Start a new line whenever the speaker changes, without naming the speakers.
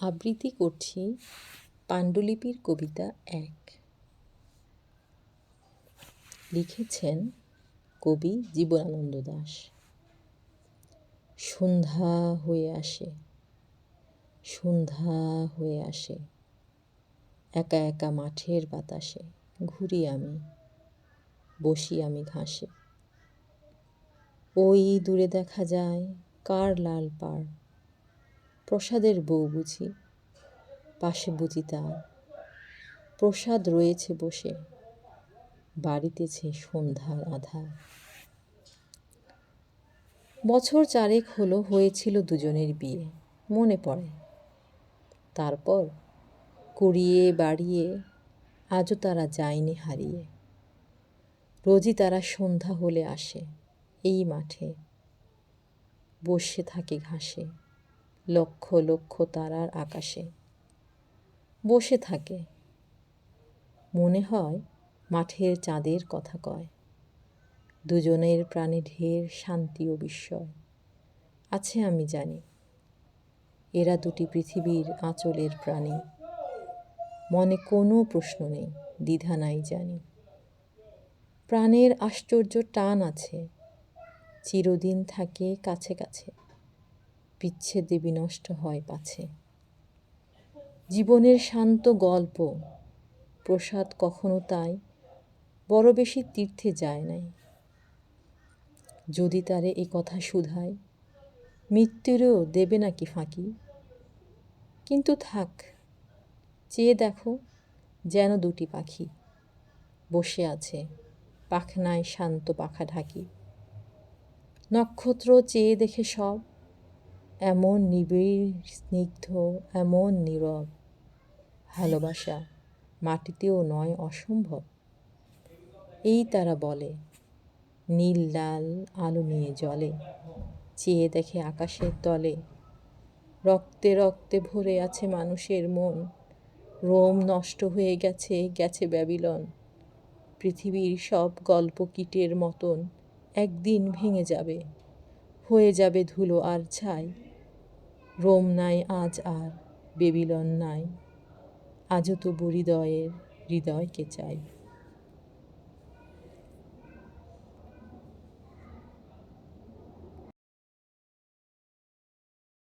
আবৃত্তি করছি পাণ্ডুলিপির কবিতা এক। লিখেছেন কবি জীবনানন্দ দাশ সন্ধ্যা হয়ে আসে, সন্ধ্যা হয়ে আসে। একা একা মাঠের বাতাসে ঘুরি আমি, বসি আমি ঘাসে। ওই দূরে দেখা যায় কার লাল পাড় প্রসাদের বউ বুঝি, পাশে বুঝি তার প্রসাদ রয়েছে বসে, বাড়িতেছে সন্ধ্যার আধার বছর চারেক হলো, হয়েছিল দুজনের বিয়ে, মনে পড়ে। তারপর কুড়িয়ে বাড়িয়ে আজও তারা যায়নি হারিয়ে। রোজই তারা সন্ধ্যা হলে আসে, এই মাঠে বসে থাকে ঘাসে। লক্ষ লক্ষ তারার আকাশে। বসে থাকে। মনে হয় মাঠের চাঁদের কথা কয়। দুজনের প্রাণে ঢের শান্তি ও বিস্ময়। আছে আমি জানি। এরা দুটি পৃথিবীর আঁচলের প্রাণী। মনে কোনো প্রশ্ন নেই, দ্বিধা নাই জানি। প্রাণের আশ্চর্য টান আছে। চিরদিন থাকে কাছে কাছে। বিচ্ছেদে বিনষ্ট হয় পাছে। জীবনের শান্ত গল্প, প্রসাদ কখনো তাই বড় বেশি তীর্থে যায় নাই। যদি তারে এ কথা শুধায়, মৃত্যুরও দেবে নাকি ফাঁকি? কিন্তু থাক, চেয়ে দেখো যেন দুটি পাখি বসে আছে পাখনায় শান্ত পাখা ঢাকি। নক্ষত্র চেয়ে দেখে সব এমন নিবিড়, স্নিগ্ধ, এমন নীরব। ভালোবাসা মাটিতেও নয়, অসম্ভব। এই তারা বলে, নীল লাল আলো নিয়ে জলে চেয়ে দেখে আকাশের তলে। রক্তে রক্তে ভরে আছে মানুষের মন। রোম নষ্ট হয়ে গেছে গেছে ব্যাবিলন। পৃথিবীর সব গল্প কীটের মতন একদিন ভেঙে যাবে। হয়ে যাবে ধুলো আর ছাই। রোম নাই, আজ আর বেবিলন নাই। আজও তো হৃদয়ের, হৃদয়কে চাই।